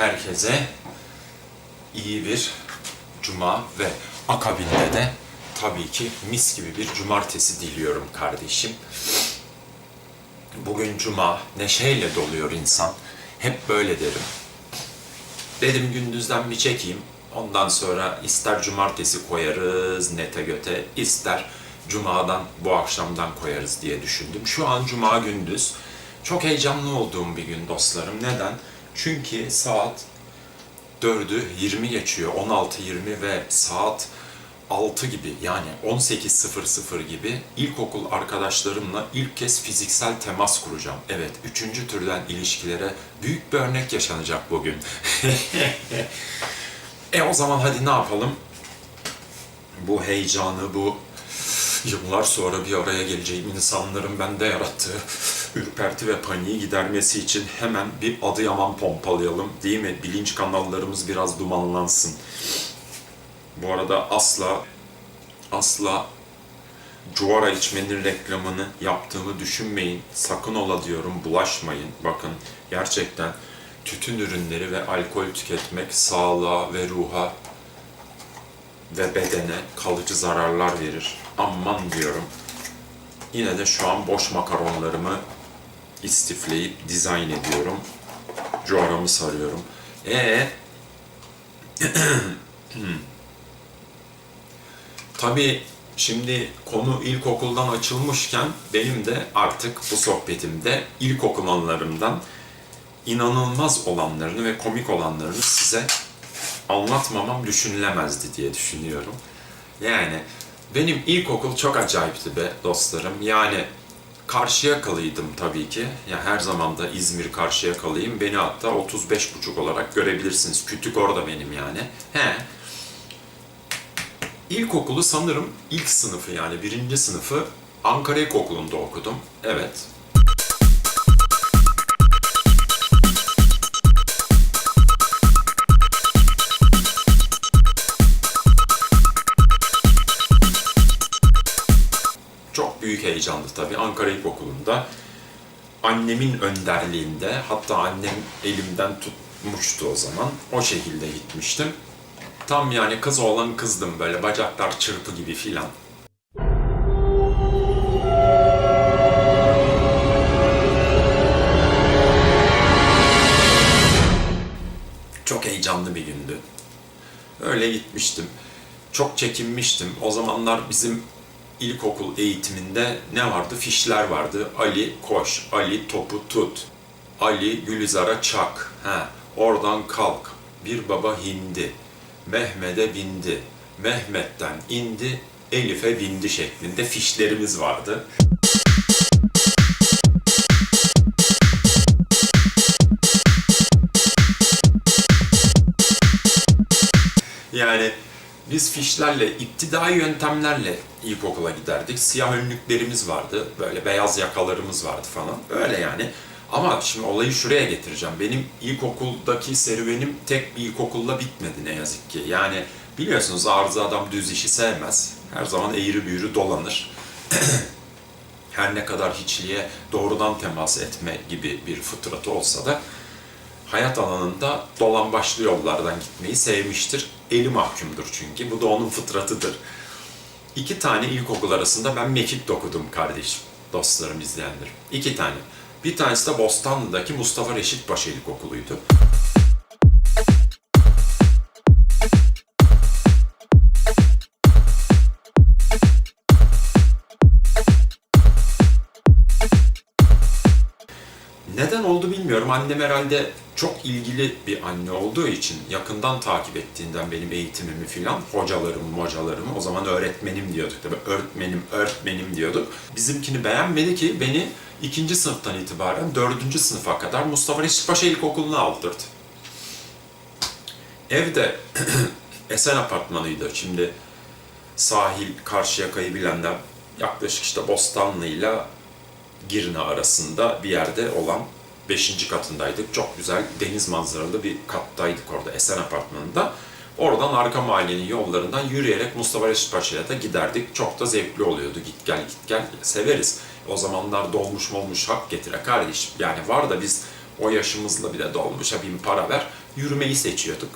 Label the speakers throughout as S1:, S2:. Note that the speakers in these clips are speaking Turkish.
S1: herkese iyi bir cuma ve akabinde de tabii ki mis gibi bir cumartesi diliyorum kardeşim. Bugün cuma, neşeyle doluyor insan. Hep böyle derim. Dedim gündüzden bir çekeyim. Ondan sonra ister cumartesi koyarız nete göte, ister cumadan bu akşamdan koyarız diye düşündüm. Şu an cuma gündüz. Çok heyecanlı olduğum bir gün dostlarım. Neden? Çünkü saat 4'ü 20 geçiyor, 16.20 ve saat 6 gibi yani 18.00 gibi ilkokul arkadaşlarımla ilk kez fiziksel temas kuracağım. Evet, üçüncü türden ilişkilere büyük bir örnek yaşanacak bugün. e o zaman hadi ne yapalım? Bu heyecanı, bu yıllar sonra bir araya geleceğim insanların bende yarattığı ürperti ve paniği gidermesi için hemen bir Adıyaman pompalayalım değil mi? Bilinç kanallarımız biraz dumanlansın. Bu arada asla asla Cuara içmenin reklamını yaptığımı düşünmeyin. Sakın ola diyorum bulaşmayın. Bakın gerçekten tütün ürünleri ve alkol tüketmek sağlığa ve ruha ve bedene kalıcı zararlar verir. Aman diyorum. Yine de şu an boş makaronlarımı istifleyip dizayn ediyorum. Cuaramı sarıyorum. Ee, Tabii şimdi konu ilkokuldan açılmışken benim de artık bu sohbetimde ilkokul anılarımdan inanılmaz olanlarını ve komik olanlarını size anlatmamam düşünülemezdi diye düşünüyorum. Yani benim ilkokul çok acayipti be dostlarım. Yani Karşıyakalıydım tabii ki. Yani her zaman da İzmir Karşıyakalıyım. Beni hatta 35,5 olarak görebilirsiniz. Kütük orada benim yani. He. İlkokulu sanırım ilk sınıfı yani birinci sınıfı Ankara İlkokulu'nda okudum. Evet. Büyük heyecandı tabii Ankara İlkokulu'nda. Annemin önderliğinde, hatta annem elimden tutmuştu o zaman. O şekilde gitmiştim. Tam yani kız olan kızdım böyle bacaklar çırpı gibi filan. Çok heyecanlı bir gündü. Öyle gitmiştim. Çok çekinmiştim. O zamanlar bizim ilkokul eğitiminde ne vardı? Fişler vardı. Ali koş, Ali topu tut, Ali Gülizar'a çak, ha, oradan kalk, bir baba hindi, Mehmet'e bindi, Mehmet'ten indi, Elif'e bindi şeklinde fişlerimiz vardı. Yani biz fişlerle, iptidai yöntemlerle ilkokula giderdik. Siyah önlüklerimiz vardı, böyle beyaz yakalarımız vardı falan. Öyle yani. Ama şimdi olayı şuraya getireceğim. Benim ilkokuldaki serüvenim tek bir ilkokulla bitmedi ne yazık ki. Yani biliyorsunuz arıza adam düz işi sevmez. Her zaman eğri büğrü dolanır. Her ne kadar hiçliğe doğrudan temas etme gibi bir fıtratı olsa da hayat alanında dolambaçlı yollardan gitmeyi sevmiştir. Eli mahkumdur çünkü. Bu da onun fıtratıdır. İki tane ilkokul arasında ben mekik okudum kardeşim. Dostlarım, izleyenlerim. İki tane. Bir tanesi de Bostanlı'daki Mustafa Reşit Paşa İlkokulu'ydu. Bilmiyorum. Annem herhalde çok ilgili bir anne olduğu için yakından takip ettiğinden benim eğitimimi filan, hocalarımı, hocalarımı o zaman öğretmenim diyorduk tabii. Öğretmenim, öğretmenim diyorduk. Bizimkini beğenmedi ki beni ikinci sınıftan itibaren dördüncü sınıfa kadar Mustafa Reşit Paşa İlkokulu'na aldırdı. Evde Esen Apartmanı'ydı. Şimdi sahil, Karşıyaka'yı bilenler yaklaşık işte Bostanlı'yla Girne arasında bir yerde olan 5. katındaydık. Çok güzel deniz manzaralı bir kattaydık orada Esen Apartmanı'nda. Oradan arka mahallenin yollarından yürüyerek Mustafa Reşit Paşa'ya da giderdik. Çok da zevkli oluyordu. Git gel git gel severiz. O zamanlar dolmuş molmuş hak getire kardeşim. Yani var da biz o yaşımızla bile dolmuşa bin para ver. yürümeyi seçiyorduk.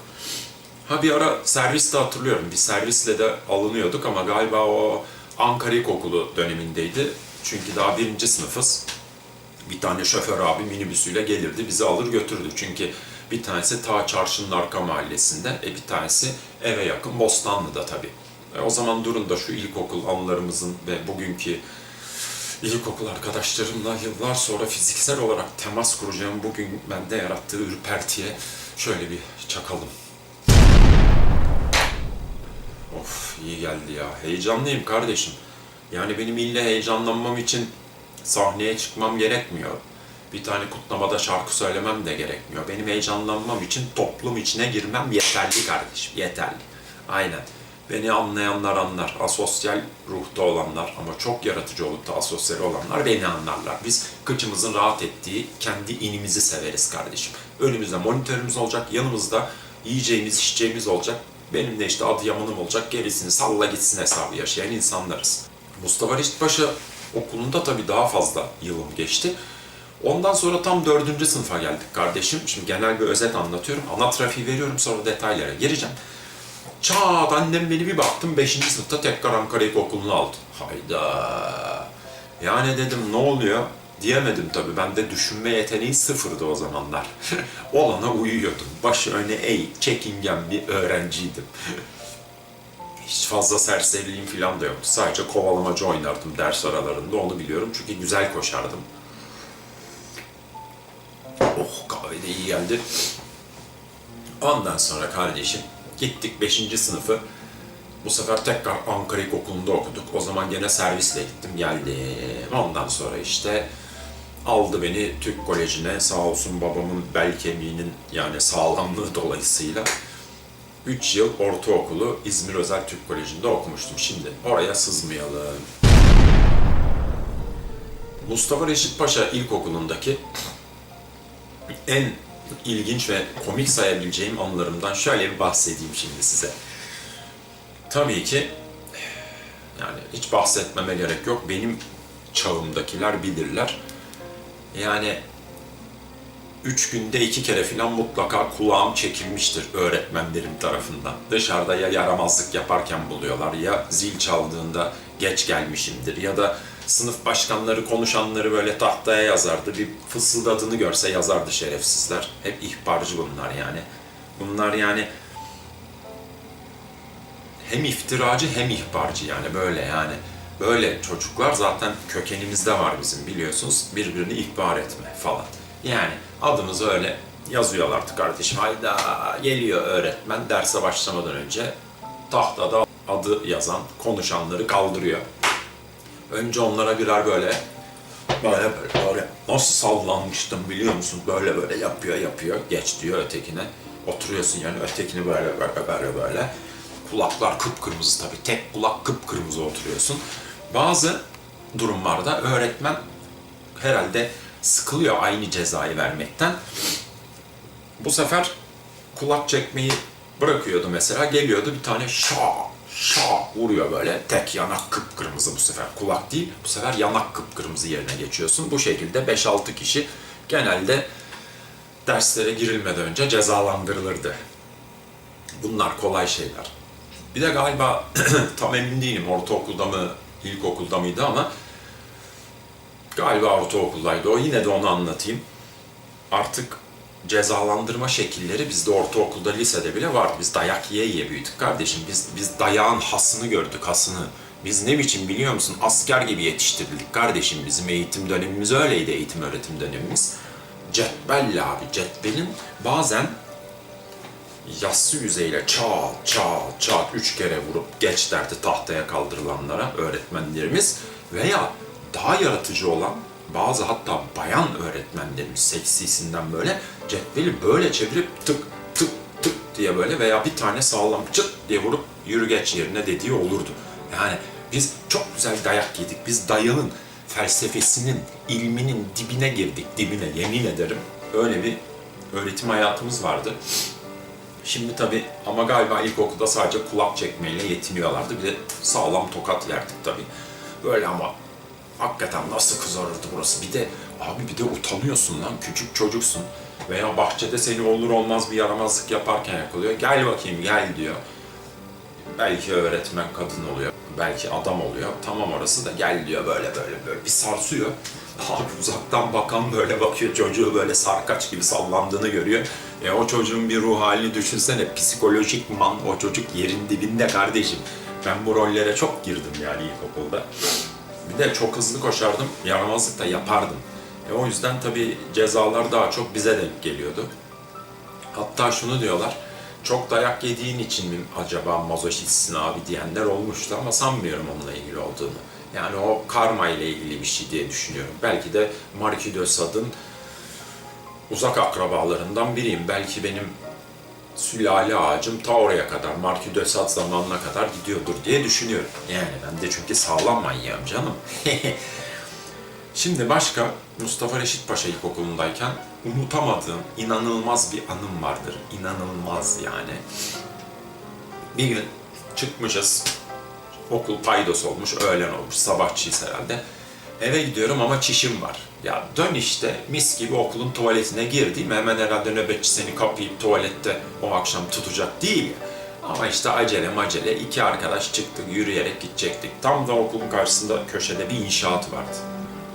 S1: Ha bir ara serviste hatırlıyorum. Bir servisle de alınıyorduk ama galiba o Ankara İlkokulu dönemindeydi. Çünkü daha birinci sınıfız. Bir tane şoför abi minibüsüyle gelirdi, bizi alır götürdü. Çünkü bir tanesi ta çarşının arka mahallesinde, e bir tanesi eve yakın Bostanlı'da tabii. E o zaman durun da şu ilkokul anılarımızın ve bugünkü ilkokul arkadaşlarımla yıllar sonra fiziksel olarak temas kuracağım bugün bende yarattığı ürpertiye şöyle bir çakalım. Of iyi geldi ya. Heyecanlıyım kardeşim. Yani benim ille heyecanlanmam için sahneye çıkmam gerekmiyor. Bir tane kutlamada şarkı söylemem de gerekmiyor. Benim heyecanlanmam için toplum içine girmem yeterli kardeşim. Yeterli. Aynen. Beni anlayanlar anlar. Asosyal ruhta olanlar ama çok yaratıcı olup da asosyal olanlar beni anlarlar. Biz kıçımızın rahat ettiği kendi inimizi severiz kardeşim. Önümüzde monitörümüz olacak, yanımızda yiyeceğimiz, içeceğimiz olacak. Benim de işte Adıyaman'ım olacak, gerisini salla gitsin hesabı yaşayan insanlarız. Mustafa Reşit Paşa okulunda tabii daha fazla yılım geçti. Ondan sonra tam dördüncü sınıfa geldik kardeşim. Şimdi genel bir özet anlatıyorum. Ana trafiği veriyorum sonra detaylara gireceğim. Çat annem beni bir baktım 5. sınıfta tekrar Ankara İlkokulu'na aldı. Hayda. Yani dedim ne oluyor? Diyemedim tabii. Bende düşünme yeteneği sıfırdı o zamanlar. Olana uyuyordum. Başı öne eğik, çekingen bir öğrenciydim. Hiç fazla serseriliğim falan da yoktu. Sadece kovalamacı oynardım ders aralarında. Onu biliyorum çünkü güzel koşardım. Oh kahve de iyi geldi. Ondan sonra kardeşim gittik 5. sınıfı. Bu sefer tekrar Ankara İlkokulu'nda okuduk. O zaman gene servisle gittim geldim. Ondan sonra işte aldı beni Türk Koleji'ne sağ olsun babamın bel kemiğinin yani sağlamlığı dolayısıyla 3 yıl ortaokulu İzmir Özel Türk Koleji'nde okumuştum. Şimdi oraya sızmayalım. Mustafa Reşit Paşa İlkokulu'ndaki en ilginç ve komik sayabileceğim anılarımdan şöyle bir bahsedeyim şimdi size. Tabii ki yani hiç bahsetmeme gerek yok. Benim çağımdakiler bilirler. Yani üç günde iki kere falan mutlaka kulağım çekilmiştir öğretmenlerim tarafından. Dışarıda ya yaramazlık yaparken buluyorlar ya zil çaldığında geç gelmişimdir ya da sınıf başkanları konuşanları böyle tahtaya yazardı. Bir fısıldadığını görse yazardı şerefsizler. Hep ihbarcı bunlar yani. Bunlar yani hem iftiracı hem ihbarcı yani böyle yani. Böyle çocuklar zaten kökenimizde var bizim biliyorsunuz. Birbirini ihbar etme falan. Yani adımız öyle yazıyorlardı kardeşim. Hayda geliyor öğretmen derse başlamadan önce tahtada adı yazan konuşanları kaldırıyor. Önce onlara birer böyle böyle böyle, böyle nasıl sallanmıştım biliyor musun? Böyle böyle yapıyor yapıyor. Geç diyor ötekine. Oturuyorsun yani ötekini böyle böyle böyle böyle. Kulaklar kıpkırmızı tabii. Tek kulak kıpkırmızı oturuyorsun. Bazı durumlarda öğretmen herhalde sıkılıyor aynı cezayı vermekten. Bu sefer kulak çekmeyi bırakıyordu mesela. Geliyordu bir tane şa şa vuruyor böyle. Tek yanak kıpkırmızı bu sefer. Kulak değil. Bu sefer yanak kıpkırmızı yerine geçiyorsun. Bu şekilde 5-6 kişi genelde derslere girilmeden önce cezalandırılırdı. Bunlar kolay şeyler. Bir de galiba tam emin değilim ortaokulda mı, ilkokulda mıydı ama galiba ortaokuldaydı o. Yine de onu anlatayım. Artık cezalandırma şekilleri bizde ortaokulda, lisede bile vardı. Biz dayak yiye yiye büyüdük kardeşim. Biz, biz dayağın hasını gördük, hasını. Biz ne biçim biliyor musun? Asker gibi yetiştirildik kardeşim. Bizim eğitim dönemimiz öyleydi, eğitim öğretim dönemimiz. Cetvelle abi, cetvelin bazen yassı yüzeyle çat çat çat üç kere vurup geç derdi tahtaya kaldırılanlara öğretmenlerimiz veya daha yaratıcı olan bazı hatta bayan öğretmenlerimiz seksisinden böyle cetveli böyle çevirip tık tık tık diye böyle veya bir tane sağlam çıt diye vurup yürü geç yerine dediği olurdu. Yani biz çok güzel dayak yedik. Biz dayağın felsefesinin, ilminin dibine girdik. Dibine yemin ederim. Öyle bir öğretim hayatımız vardı. Şimdi tabi ama galiba ilkokulda sadece kulak çekmeyle yetiniyorlardı. Bir de sağlam tokat yerdik tabi. Böyle ama Hakikaten nasıl kızarırdı burası. Bir de abi bir de utanıyorsun lan. Küçük çocuksun. Veya bahçede seni olur olmaz bir yaramazlık yaparken yakalıyor. Gel bakayım gel diyor. Belki öğretmen kadın oluyor. Belki adam oluyor. Tamam orası da gel diyor böyle böyle böyle bir sarsıyor. Abi uzaktan bakan böyle bakıyor çocuğu böyle sarkaç gibi sallandığını görüyor. E o çocuğun bir ruh halini düşünsene. Psikolojik man o çocuk yerin dibinde kardeşim. Ben bu rollere çok girdim yani ilkokulda. Bir de çok hızlı koşardım. Yaramazlık da yapardım. E o yüzden tabii cezalar daha çok bize denk geliyordu. Hatta şunu diyorlar, çok dayak yediğin için mi acaba mazoşistsin abi diyenler olmuştu ama sanmıyorum onunla ilgili olduğunu. Yani o karma ile ilgili bir şey diye düşünüyorum. Belki de Marquis de Sade'ın uzak akrabalarından biriyim. Belki benim sülale ağacım ta oraya kadar, Marquis de Sade zamanına kadar gidiyordur diye düşünüyorum. Yani ben de çünkü sağlam manyağım canım. Şimdi başka Mustafa Reşit Paşa İlkokulu'ndayken unutamadığım inanılmaz bir anım vardır. İnanılmaz yani. Bir gün çıkmışız. Okul paydos olmuş, öğlen olmuş, sabahçıyız herhalde. Eve gidiyorum ama çişim var. Ya dön işte mis gibi okulun tuvaletine girdim. Hemen herhalde nöbetçi seni kapayıp tuvalette o akşam tutacak değil ya. Ama işte acele macele iki arkadaş çıktık yürüyerek gidecektik. Tam da okulun karşısında köşede bir inşaat vardı.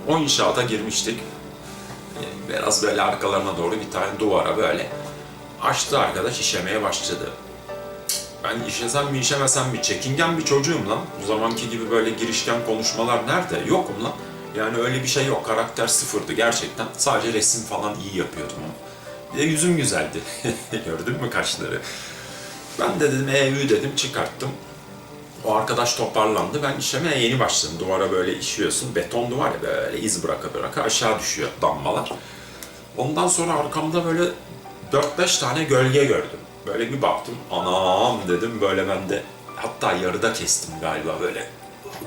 S1: O inşaata girmiştik. Ee, Biraz böyle arkalarına doğru bir tane duvara böyle açtı arkadaş işemeye başladı. Ben işesem mi işemesem mi çekingen bir çocuğum lan. O zamanki gibi böyle girişken konuşmalar nerede? Yokum lan. Yani öyle bir şey yok. Karakter sıfırdı gerçekten. Sadece resim falan iyi yapıyordum. Bir de yüzüm güzeldi. Gördün mü kaşları? Ben de dedim EÜ dedim çıkarttım. O arkadaş toparlandı. Ben işlemeye yeni başladım. Duvara böyle işiyorsun. Beton duvar ya böyle iz bıraka bıraka aşağı düşüyor damlalar. Ondan sonra arkamda böyle 4-5 tane gölge gördüm. Böyle bir baktım. Anam dedim böyle ben de hatta yarıda kestim galiba böyle.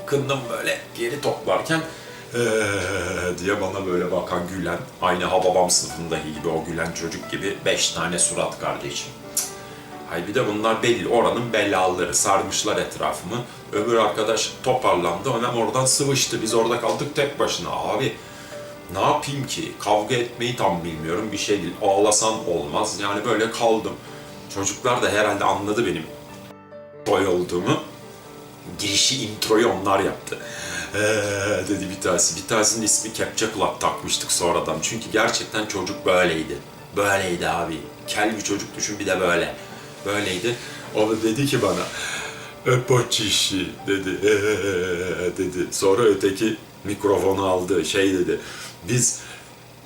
S1: Kındım böyle geri toplarken "Ee" diye bana böyle bakan gülen, aynı Hababam sınıfındaki gibi o gülen çocuk gibi 5 tane surat kardeşim. Hay bir de bunlar belli, oranın belalıları sarmışlar etrafımı. Öbür arkadaş toparlandı, hemen oradan sıvıştı. Biz orada kaldık tek başına. Abi ne yapayım ki? Kavga etmeyi tam bilmiyorum, bir şey değil. Ağlasam olmaz. Yani böyle kaldım. Çocuklar da herhalde anladı benim boy olduğumu. Girişi, introyu onlar yaptı. Dedi bir tanesi. Bir tanesinin ismi kepçe kulak takmıştık sonradan. Çünkü gerçekten çocuk böyleydi. Böyleydi abi. Kel bir çocuk düşün bir de böyle. Böyleydi. O da dedi ki bana öp o çişi dedi. Dedi. Sonra öteki mikrofonu aldı. Şey dedi. Biz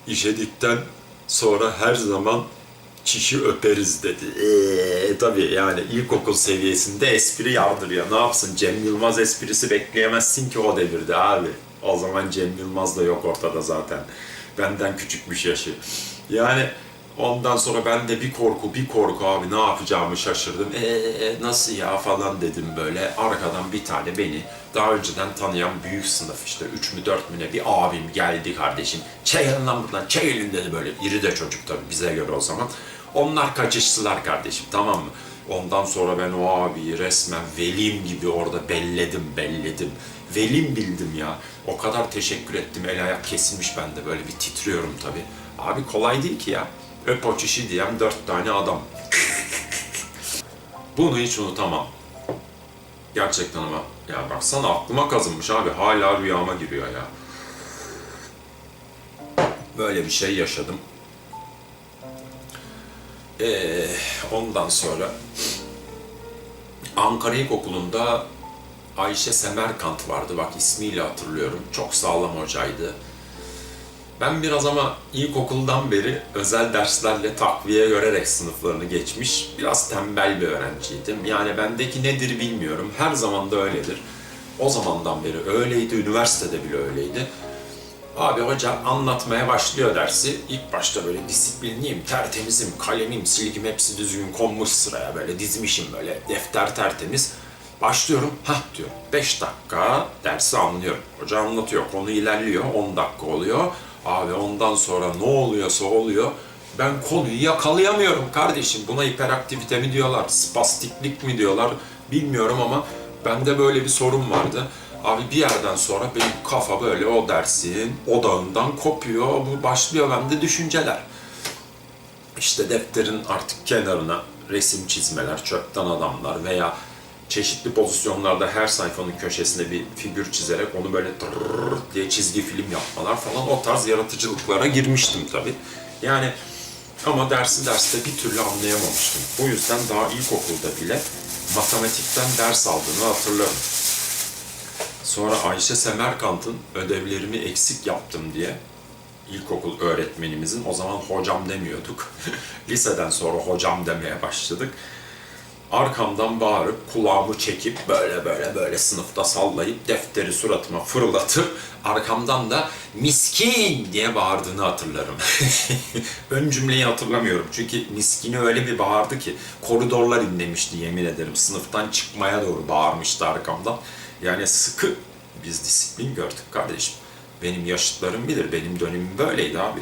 S1: işedikten sonra her zaman çişi öperiz dedi. Eee tabii yani ilkokul seviyesinde espri yardırıyor. Ne yapsın Cem Yılmaz esprisi bekleyemezsin ki o devirde abi. O zaman Cem Yılmaz da yok ortada zaten. Benden küçükmüş yaşı. Yani ondan sonra ben de bir korku bir korku abi ne yapacağımı şaşırdım. Eee nasıl ya falan dedim böyle. Arkadan bir tane beni daha önceden tanıyan büyük sınıf işte 3 mü 4 mü ne bir abim geldi kardeşim. Çekilin lan buradan çekilin dedi böyle. İri de çocuk tabii bize göre o zaman. Onlar kaçıştılar kardeşim tamam mı? Ondan sonra ben o abiyi resmen velim gibi orada belledim belledim. Velim bildim ya. O kadar teşekkür ettim. El ayak kesilmiş bende böyle bir titriyorum tabii. Abi kolay değil ki ya. Öp o çişi diyen dört tane adam. Bunu hiç unutamam. Gerçekten ama ya baksana aklıma kazınmış abi hala rüyama giriyor ya. Böyle bir şey yaşadım. Ee, ondan sonra Ankara İlkokulu'nda Ayşe Semerkant vardı. Bak ismiyle hatırlıyorum. Çok sağlam hocaydı. Ben biraz ama ilkokuldan beri özel derslerle takviye görerek sınıflarını geçmiş, biraz tembel bir öğrenciydim. Yani bendeki nedir bilmiyorum, her zaman da öyledir. O zamandan beri öyleydi, üniversitede bile öyleydi. Abi hoca anlatmaya başlıyor dersi. İlk başta böyle disiplinliyim, tertemizim, kalemim, silgim hepsi düzgün konmuş sıraya böyle dizmişim böyle defter tertemiz. Başlıyorum, hah diyor. 5 dakika dersi anlıyorum. Hoca anlatıyor, konu ilerliyor, 10 dakika oluyor. Abi ondan sonra ne oluyorsa oluyor. Ben konuyu yakalayamıyorum kardeşim. Buna hiperaktivite mi diyorlar, spastiklik mi diyorlar bilmiyorum ama bende böyle bir sorun vardı. Abi bir yerden sonra benim kafa böyle o dersin odağından kopuyor. Bu başlıyor bende düşünceler. İşte defterin artık kenarına resim çizmeler, çöpten adamlar veya çeşitli pozisyonlarda her sayfanın köşesine bir figür çizerek onu böyle diye çizgi film yapmalar falan o tarz yaratıcılıklara girmiştim tabii. Yani ama dersi derste bir türlü anlayamamıştım. O yüzden daha ilkokulda bile matematikten ders aldığını hatırlarım. Sonra Ayşe Semerkant'ın ödevlerimi eksik yaptım diye ilkokul öğretmenimizin o zaman hocam demiyorduk. Liseden sonra hocam demeye başladık. Arkamdan bağırıp kulağımı çekip böyle böyle böyle sınıfta sallayıp defteri suratıma fırlatıp arkamdan da miskin diye bağırdığını hatırlarım. Ön cümleyi hatırlamıyorum çünkü miskini öyle bir bağırdı ki koridorlar inlemişti yemin ederim. Sınıftan çıkmaya doğru bağırmıştı arkamdan. Yani sıkı biz disiplin gördük kardeşim. Benim yaşıtlarım bilir, benim dönemim böyleydi abi.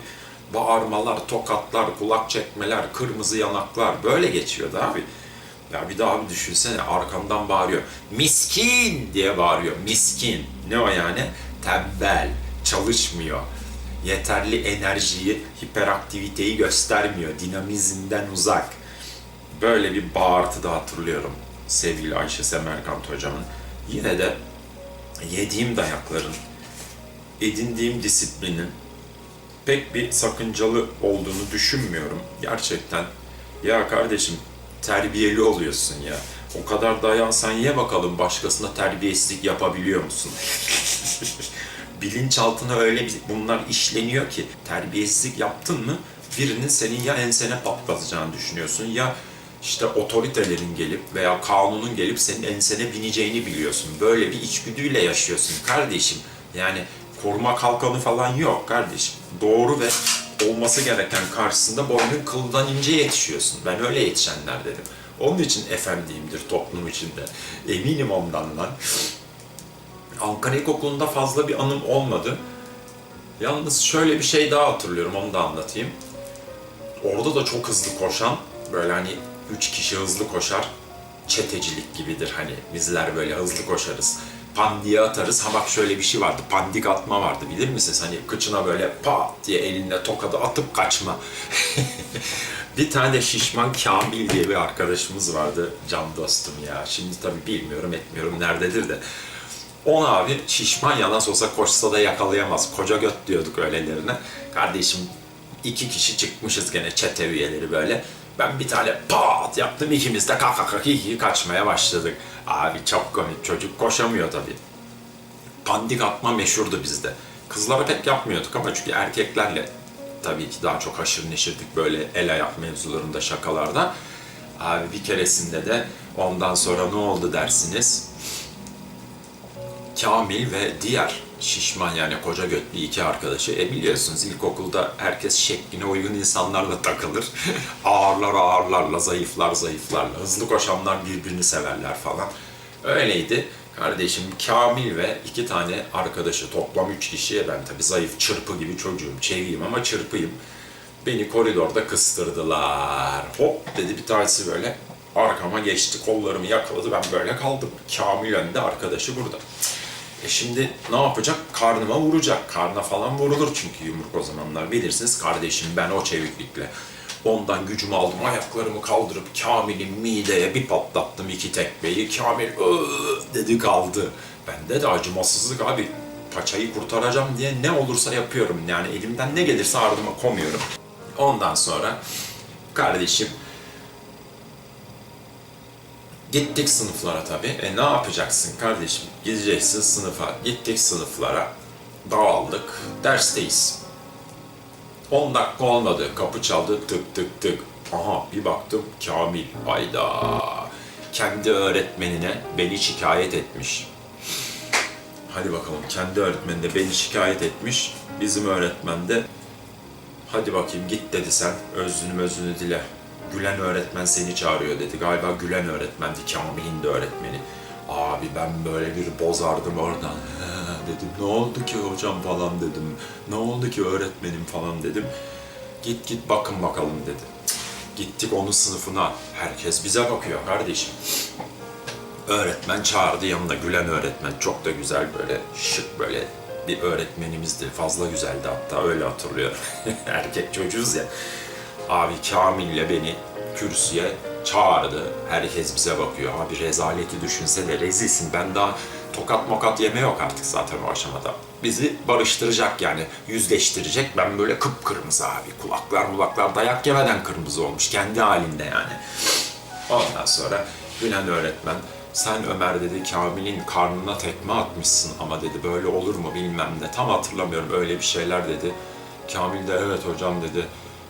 S1: Bağırmalar, tokatlar, kulak çekmeler, kırmızı yanaklar böyle geçiyordu abi. Ya bir daha bir düşünsene arkamdan bağırıyor. Miskin diye bağırıyor. Miskin. Ne o yani? Tembel, çalışmıyor. Yeterli enerjiyi, hiperaktiviteyi göstermiyor. Dinamizmden uzak. Böyle bir bağırtı da hatırlıyorum sevgili Ayşe Semerkant hocamın. Yine de yediğim dayakların, edindiğim disiplinin pek bir sakıncalı olduğunu düşünmüyorum. Gerçekten ya kardeşim terbiyeli oluyorsun ya. O kadar dayan sen ye bakalım başkasına terbiyesizlik yapabiliyor musun? Bilinçaltına öyle bir bunlar işleniyor ki terbiyesizlik yaptın mı birinin senin ya ensene patlatacağını düşünüyorsun ya işte otoritelerin gelip veya kanunun gelip senin ensene bineceğini biliyorsun. Böyle bir içgüdüyle yaşıyorsun kardeşim. Yani koruma kalkanı falan yok kardeşim. Doğru ve olması gereken karşısında boynun kıldan ince yetişiyorsun. Ben öyle yetişenler dedim. Onun için efendiyimdir toplum içinde. Eminim ondan lan. Ankara İlkokulu'nda fazla bir anım olmadı. Yalnız şöyle bir şey daha hatırlıyorum, onu da anlatayım. Orada da çok hızlı koşan, böyle hani üç kişi hızlı koşar, çetecilik gibidir hani bizler böyle hızlı koşarız. Pandiye atarız. Ha bak şöyle bir şey vardı. Pandik atma vardı bilir misiniz? Hani kıçına böyle pat diye elinle tokadı atıp kaçma. bir tane şişman Kamil diye bir arkadaşımız vardı. Can dostum ya. Şimdi tabii bilmiyorum etmiyorum nerededir de. On abi şişman ya nasıl olsa koşsa da yakalayamaz. Koca göt diyorduk öylelerine. Kardeşim iki kişi çıkmışız gene çete üyeleri böyle. Ben bir tane pat yaptım ikimiz de kaka kaka kaçmaya başladık. Abi çok komik çocuk koşamıyor tabii. Pandik atma meşhurdu bizde. Kızlara pek yapmıyorduk ama çünkü erkeklerle tabii ki daha çok haşır neşirdik böyle el ayak mevzularında şakalarda. Abi bir keresinde de ondan sonra ne oldu dersiniz? Kamil ve diğer şişman yani koca götlü iki arkadaşı. E biliyorsunuz ilkokulda herkes şekline uygun insanlarla takılır. ağırlar ağırlarla, zayıflar zayıflarla, hızlı koşanlar birbirini severler falan. Öyleydi. Kardeşim Kamil ve iki tane arkadaşı toplam üç kişiye ben tabii zayıf çırpı gibi çocuğum, çeviyim ama çırpıyım. Beni koridorda kıstırdılar. Hop dedi bir tanesi böyle arkama geçti, kollarımı yakaladı. Ben böyle kaldım. Kamil önde, arkadaşı burada. E şimdi ne yapacak? Karnıma vuracak. Karna falan vurulur çünkü yumruk o zamanlar. Bilirsiniz kardeşim ben o çeviklikle. Ondan gücümü aldım, ayaklarımı kaldırıp Kamil'in mideye bir patlattım iki tekmeyi. Kamil dedi kaldı. Bende de acımasızlık abi. Paçayı kurtaracağım diye ne olursa yapıyorum. Yani elimden ne gelirse ardıma komuyorum. Ondan sonra kardeşim Gittik sınıflara tabii. E ne yapacaksın kardeşim? Gideceksin sınıfa. Gittik sınıflara. Dağıldık. Dersteyiz. 10 dakika olmadı. Kapı çaldı. Tık tık tık. Aha bir baktım Kamil. Hayda. Kendi öğretmenine beni şikayet etmiş. Hadi bakalım kendi öğretmeni de beni şikayet etmiş. Bizim öğretmen de hadi bakayım git dedi sen özünü mözünü dile. Gülen öğretmen seni çağırıyor dedi. Galiba Gülen öğretmendi Kamil'in de öğretmeni. Abi ben böyle bir bozardım oradan. Dedim ne oldu ki hocam falan dedim. Ne oldu ki öğretmenim falan dedim. Git git bakın bakalım dedi. Gittik onun sınıfına. Herkes bize bakıyor kardeşim. öğretmen çağırdı yanında Gülen öğretmen. Çok da güzel böyle şık böyle bir öğretmenimizdi. Fazla güzeldi hatta öyle hatırlıyorum. Erkek çocuğuz ya. Abi Kamil'le beni kürsüye çağırdı. Herkes bize bakıyor. Abi rezaleti düşünsene rezilsin. Ben daha tokat mokat yeme yok artık zaten o aşamada. Bizi barıştıracak yani yüzleştirecek. Ben böyle kıpkırmızı abi. Kulaklar mulaklar dayak yemeden kırmızı olmuş. Kendi halinde yani. Ondan sonra Gülen öğretmen sen Ömer dedi Kamil'in karnına tekme atmışsın ama dedi böyle olur mu bilmem ne. Tam hatırlamıyorum öyle bir şeyler dedi. Kamil de evet hocam dedi.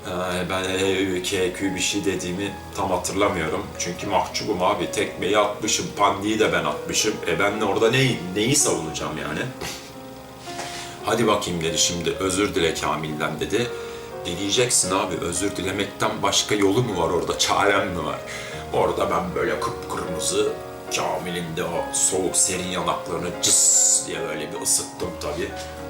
S1: "Ee, Ben E, K, Q bir şey dediğimi tam hatırlamıyorum. Çünkü mahcubum abi. Tekmeyi atmışım, pandiyi de ben atmışım. E ben orada neyi, neyi savunacağım yani? Hadi bakayım dedi şimdi özür dile Kamil'den dedi. Dileyeceksin abi özür dilemekten başka yolu mu var orada çaren mi var? Orada ben böyle kıpkırmızı Kamil'in de o soğuk serin yanaklarını cıs diye böyle bir ısıttım tabii.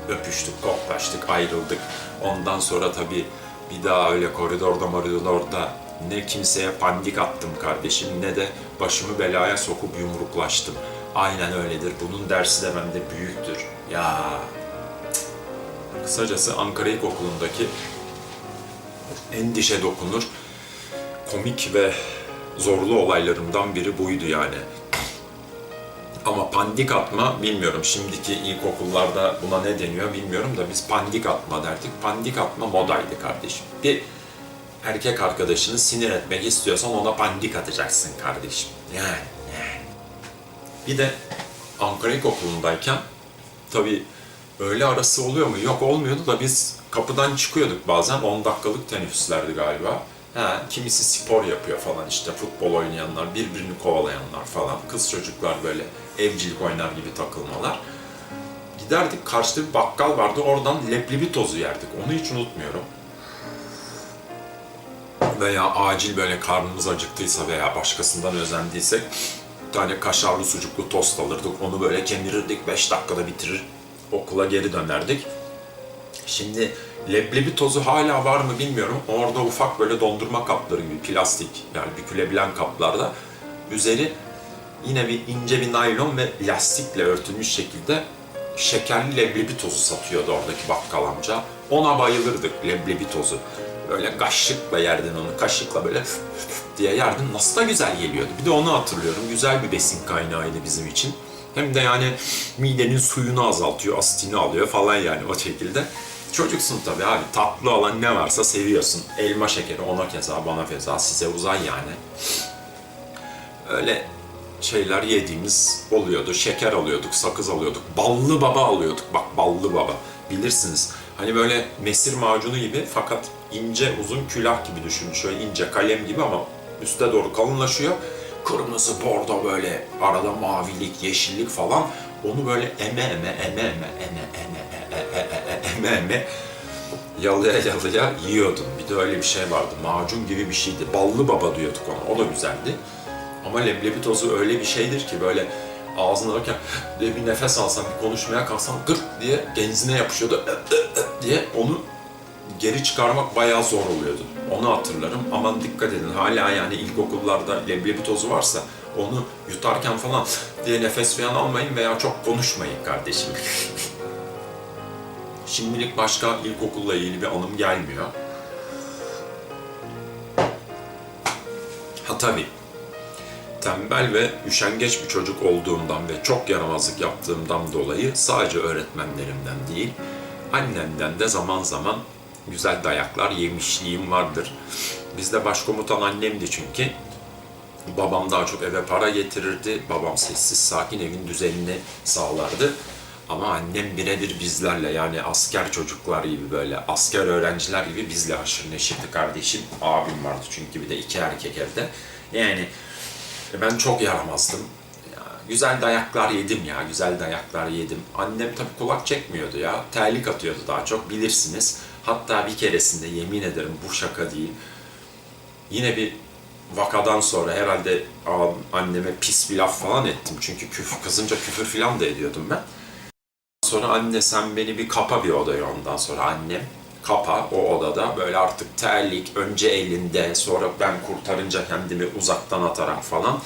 S1: Öpüştük, koklaştık, ayrıldık. Ondan sonra tabii bir daha öyle koridorda moridorda ne kimseye pandik attım kardeşim ne de başımı belaya sokup yumruklaştım. Aynen öyledir. Bunun dersi de bende büyüktür. Ya Kısacası Ankara İlkokulu'ndaki en dişe dokunur komik ve zorlu olaylarımdan biri buydu yani. Ama pandik atma bilmiyorum. Şimdiki ilkokullarda buna ne deniyor bilmiyorum da biz pandik atma derdik. Pandik atma modaydı kardeşim. Bir erkek arkadaşını sinir etmek istiyorsan ona pandik atacaksın kardeşim. Yani, yani. Bir de Ankara İlkokulu'ndayken tabii öğle arası oluyor mu? Yok olmuyordu da biz kapıdan çıkıyorduk bazen 10 dakikalık teneffüslerdi galiba. Ha, kimisi spor yapıyor falan işte futbol oynayanlar, birbirini kovalayanlar falan. Kız çocuklar böyle evcilik oynar gibi takılmalar. Giderdik karşıda bir bakkal vardı oradan leblebi tozu yerdik. Onu hiç unutmuyorum. Veya acil böyle karnımız acıktıysa veya başkasından özendiysek bir tane kaşarlı sucuklu tost alırdık. Onu böyle kemirirdik 5 dakikada bitirir okula geri dönerdik. Şimdi leblebi tozu hala var mı bilmiyorum. Orada ufak böyle dondurma kapları gibi plastik yani bükülebilen kaplarda üzeri yine bir ince bir naylon ve lastikle örtülmüş şekilde şekerli leblebi tozu satıyordu oradaki bakkal amca. Ona bayılırdık leblebi tozu. Böyle kaşıkla yerdin onu, kaşıkla böyle diye yerdin. Nasıl da güzel geliyordu. Bir de onu hatırlıyorum. Güzel bir besin kaynağıydı bizim için. Hem de yani midenin suyunu azaltıyor, asitini alıyor falan yani o şekilde. Çocuksun tabii abi. Tatlı olan ne varsa seviyorsun. Elma şekeri ona keza, bana feza, size uzay yani. Öyle şeyler yediğimiz oluyordu. Şeker alıyorduk, sakız alıyorduk. Ballı baba alıyorduk. Bak ballı baba. Bilirsiniz. Hani böyle mesir macunu gibi fakat ince uzun külah gibi düşünün. Şöyle ince kalem gibi ama üste doğru kalınlaşıyor. Kırmızı bordo böyle arada mavilik, yeşillik falan. Onu böyle eme eme eme eme eme eme eme eme eme eme yalıya yalıya yiyordun. Bir de öyle bir şey vardı. Macun gibi bir şeydi. Ballı baba diyorduk ona. O da güzeldi. Ama leblebi tozu öyle bir şeydir ki böyle ağzına alırken de bir nefes alsam, bir konuşmaya kalksam gırt diye genzine yapışıyordu diye onu geri çıkarmak bayağı zor oluyordu. Onu hatırlarım. Aman dikkat edin hala yani ilkokullarda leblebi tozu varsa onu yutarken falan diye nefes falan almayın veya çok konuşmayın kardeşim. Şimdilik başka ilkokulla ilgili bir anım gelmiyor. Ha tabii tembel ve üşengeç bir çocuk olduğumdan ve çok yaramazlık yaptığımdan dolayı sadece öğretmenlerimden değil, annemden de zaman zaman güzel dayaklar yemişliğim vardır. Bizde başkomutan annemdi çünkü. Babam daha çok eve para getirirdi. Babam sessiz sakin evin düzenini sağlardı. Ama annem birebir bizlerle yani asker çocuklar gibi böyle asker öğrenciler gibi bizle haşır neşirdi kardeşim. Abim vardı çünkü bir de iki erkek evde. Yani ben çok yaramazdım. Ya, güzel dayaklar yedim ya, güzel dayaklar yedim. Annem tabii kulak çekmiyordu ya, terlik atıyordu daha çok bilirsiniz. Hatta bir keresinde yemin ederim bu şaka değil. Yine bir vakadan sonra herhalde anneme pis bir laf falan ettim. Çünkü küfür, kızınca küfür falan da ediyordum ben. Sonra anne sen beni bir kapa bir odaya ondan sonra annem kapa o odada böyle artık terlik önce elinde sonra ben kurtarınca kendimi uzaktan atarak falan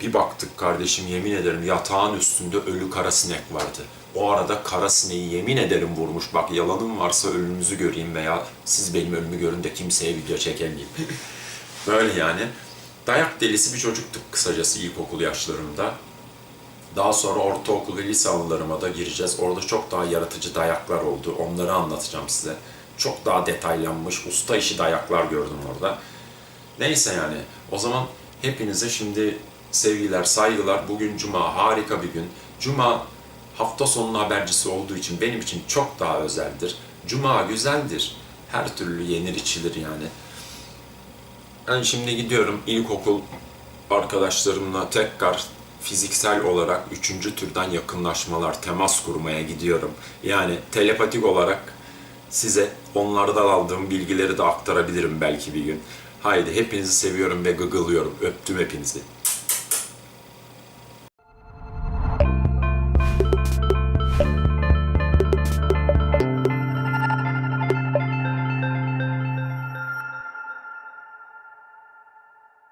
S1: Bir baktık kardeşim yemin ederim yatağın üstünde ölü kara sinek vardı. O arada kara sineği yemin ederim vurmuş. Bak yalanım varsa ölümümüzü göreyim veya siz benim ölümü görün de kimseye video çekemeyeyim. Böyle yani. Dayak delisi bir çocuktuk kısacası ilkokul yaşlarımda. Daha sonra ortaokul ve lise anılarıma da gireceğiz. Orada çok daha yaratıcı dayaklar oldu. Onları anlatacağım size. Çok daha detaylanmış, usta işi dayaklar gördüm orada. Neyse yani. O zaman hepinize şimdi sevgiler, saygılar. Bugün Cuma, harika bir gün. Cuma hafta sonunun habercisi olduğu için benim için çok daha özeldir. Cuma güzeldir. Her türlü yenir içilir yani. Ben şimdi gidiyorum ilkokul arkadaşlarımla tekrar fiziksel olarak üçüncü türden yakınlaşmalar, temas kurmaya gidiyorum. Yani telepatik olarak size onlardan aldığım bilgileri de aktarabilirim belki bir gün. Haydi hepinizi seviyorum ve gıgılıyorum. Öptüm hepinizi.